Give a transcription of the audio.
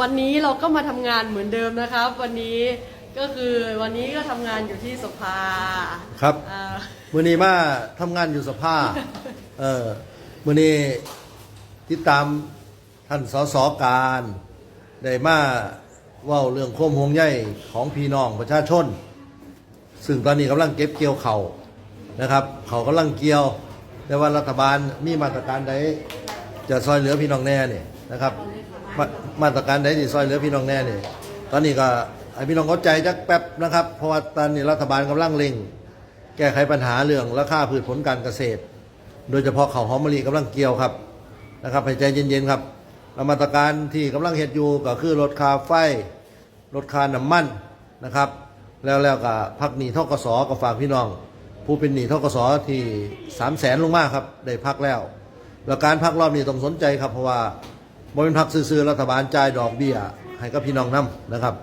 วันนี้เราก็มาทำงานเหมือนเดิมนะครับ วันนี้ก็คือวันนี้ก็ทำงานอยู่ที่สภาครับอ่ามือนี้มาทำงานอยู่สภาเออมือนี้ติดตามท่านสสการได้มาเว่าเรื่องโคมหวงใยของพี่น้องประชาชน ซึ่งตอนนี้กำลังเก็บเกี่ยวเขาวนะครับ เขากำลังเกี่ยว แต่ว่ารัฐบาลมีมาตรการใดจะซอยเหลือพี่น้องแน่เนี่ยนะครับ มามาตรการใดที่ซอยเหลือพี่น้องแน่นี่ตอนนี้ก็ให้พี่น้องเข้าใจจักแป๊บนะครับ เพราะว่าตอนนี้รัฐบาลกำลังเร่ง แก้ไขปัญหาเรื่องราคาพืชผลการเกษตร โดยเฉพาะข้าวหอมมะลิกำลังเกี่ยวครับนะครับให้ใจเย็นๆครับแล้วมาตรการที่กำลังเฮ็ดอยู่ก็คือลดค่าไฟลดค่าน้ำมันนะครับ แล้วแล้วก็พักหนีทกสก็ฝากพี่น้อง ผู้เป็นหนีทกสที่สามแสนลงมากครับได้พักแล้ว แล้วการพักรอบนี้ต้องสนใจครับเพราะว่า บ่เป็นพักซื้อๆรัฐบาลจ่ายดอกเบี้ยให้กับพี่น้องนํนะครับ